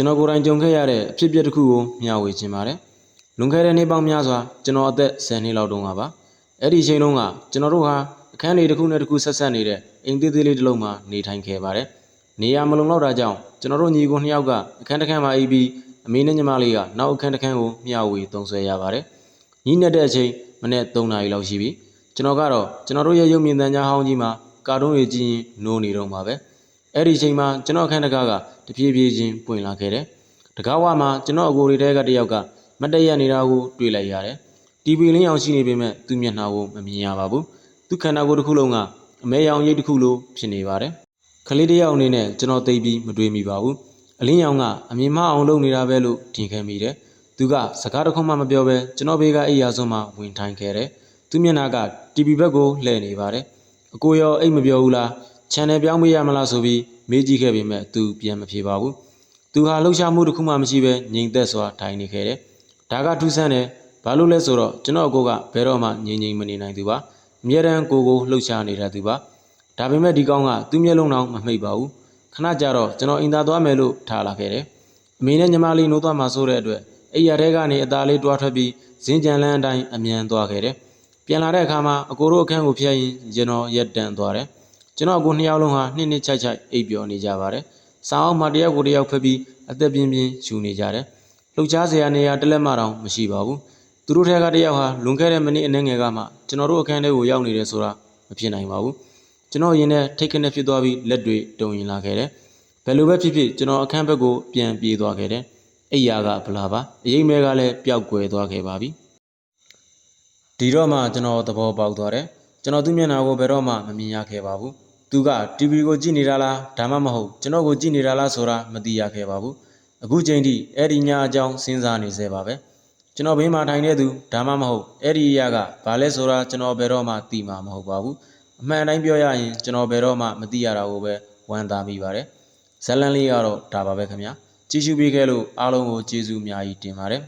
ကျွန်တော်ကိုယ်တိုင်ကြုံခဲ့ရတဲ့အဖြစ်အပျက်တစ်ခုကိုမျှဝေခြင်းပါတယ်လွန်ခဲ့တဲ့နေ့ပေါင်းများစွာကျွန်တော်အသက်10နှစ်လောက်တုန်းကပါအဲ့ဒီအချိန်တုန်းကကျွန်တော်တို့ဟာအခန်းလေးတစ်ခုနဲ့တစ်ခုဆက်ဆက်နေတဲ့အိမ်သေးသေးလေးတစ်လုံးမှာနေထိုင်ခဲ့ပါတယ်နေရာမလုံလောက်တာကြောင့်ကျွန်တော်တို့ညီကိုနှစ်ယောက်ကအခန်းတစ်ခန်းမှာအိပ်ပြီးအမေနဲ့ညီမလေးကနောက်အခန်းတစ်ခန်းကိုမျှဝေသုံးဆွဲရပါတယ်ညီးနေတဲ့အချိန်မနေ့3နာရီလောက်ရှိပြီကျွန်တော်ကတော့ကျွန်တော်တို့ရဲ့ရုပ်မြင်သံကြားဟောင်းကြီးမှာကာတွန်းတွေကြည့်ရင်နိုးနေတော့မှာပဲ အဲ့ဒီအချိန်မှာကျွန်တော်အခန်းတကားကတပြေးပြေးချင်းပွင့်လာခဲ့တယ်။တကားဝမှာကျွန်တော်အကိုတွေတဲကတယောက်ကမတ်တရက်နေတာကိုတွေ့လိုက်ရတယ်။တီဗီလင်းအောင်ရှိနေပေမဲ့သူ့မျက်နှာကိုမမြင်ရပါဘူး။သူ့ခန္ဓာကိုယ်တစ်ခုလုံးကအမဲရောင်ရိပ်တစ်ခုလိုဖြစ်နေပါတယ်။ကလေးတစ်ယောက်အနေနဲ့ကျွန်တော်သိပြီးမတွေးမိပါဘူး။အလင်းရောင်ကအမြင်မအောင်လုပ်နေတာပဲလို့ထင်ခဲ့မိတယ်။သူကစကားတစ်ခုမှမပြောဘဲကျွန်တော်ဘေးကအိယာစွန်းမှဝင်ထိုင်ခဲ့တယ်။သူ့မျက်နှာကတီဗီဘက်ကိုလှည့်နေပါတယ်။အကိုရောအိတ်မပြောဘူးလား channel ပြောင်းပေးရမလားဆိုပြီးမေးကြည့်ခဲ့ပေမဲ့သူပြန်မဖြေပါဘူးသူဟာလှုပ်ရှားမှုတစ်ခုမှမရှိဘဲငြိမ်သက်စွာထိုင်နေခဲ့တယ်ဒါကထူးဆန်းတယ်ဘာလို့လဲဆိုတော့ကျွန်တော်အကိုကဘယ်တော့မှငြိမ်ငြိမ်မနေနိုင်သူပါအမြဲတမ်းကိုကိုလှုပ်ရှားနေတတ်သူပါဒါပေမဲ့ဒီကောင်ကသူ့မျက်လုံးတော့မမှိတ်ပါဘူးခဏကြာတော့ကျွန်တော်အင်သာသွားမယ်လို့ထားလာခဲ့တယ်အမေနဲ့ညီမလေးနိုးသွားမှဆိုတဲ့အတွက်အိယာထဲကနေအသားလေးတွားထွက်ပြီးဇင်းကြံလန်းအတိုင်းအမြန်သွားခဲ့တယ်ပြန်လာတဲ့အခါမှာအကိုတို့အခန်းကိုဖျက်ရင်ကျွန်တော်ရက်တန်သွားတယ် ကျွန်တော်ကိုနှစ်ယောက်လုံးဟာနှစ်နှစ်ချိုက်ချိုက်အိပ်ပျော်နေကြပါတယ်။ဆောင်းအောင်မှတယောက်ကိုတယောက်ဖက်ပြီးအသက်ပြင်းပြင်းယူနေကြတယ်။လှုပ်ရှားစရာနေရာတစ်လက်မှတောင်မရှိပါဘူး။သူတို့ထဲကတယောက်ဟာလွန်ခဲ့တဲ့မိနစ်အနည်းငယ်ကမှကျွန်တော်တို့အခန်းထဲကိုရောက်နေတယ်ဆိုတာမဖြစ်နိုင်ပါဘူး။ကျွန်တော်ရင်ထဲထိတ်ခနဲ့ဖြစ်သွားပြီးလက်တွေတုံရင်လာခဲ့တယ်။ဘယ်လိုပဲဖြစ်ဖြစ်ကျွန်တော်အခန်းဘက်ကိုပြန်ပြေးသွားခဲ့တယ်။အိယာကဗလာပါအရေးမဲကလည်းပျောက်ကွယ်သွားခဲ့ပါပြီ။ဒီတော့မှကျွန်တော်သဘောပေါက်သွားတယ်ကျွန်တော်သူ့မျက်နှာကိုဘယ်တော့မှမမြင်ရခဲ့ပါဘူး သူက TV ကိုကြည့်နေတာလားဒါမှမဟုတ်ကျွန်တော်ကိုကြည့်နေတာလားဆိုတာမသိရခဲ့ပါဘူးအခုချိန်ထိအဲ့ဒီညအကြောင်းစဉ်းစားနေသေးပါပဲကျွန်တော်ဘေးမှာထိုင်နေသူဒါမှမဟုတ်အဲ့ဒီအရာကဘာလဲဆိုတာကျွန်တော်ဘယ်တော့မှသိမှာမဟုတ်ပါဘူးအမှန်တိုင်းပြောရရင်ကျွန်တော်ဘယ်တော့မှမသိရတာကိုပဲဝမ်းသာမိပါတယ်ဇလန်လေးကတော့ဒါပါပဲခင်ဗျာကြည့်ရှုပေးခဲ့လို့အားလုံးကိုကျေးဇူးအများကြီးတင်ပါတယ်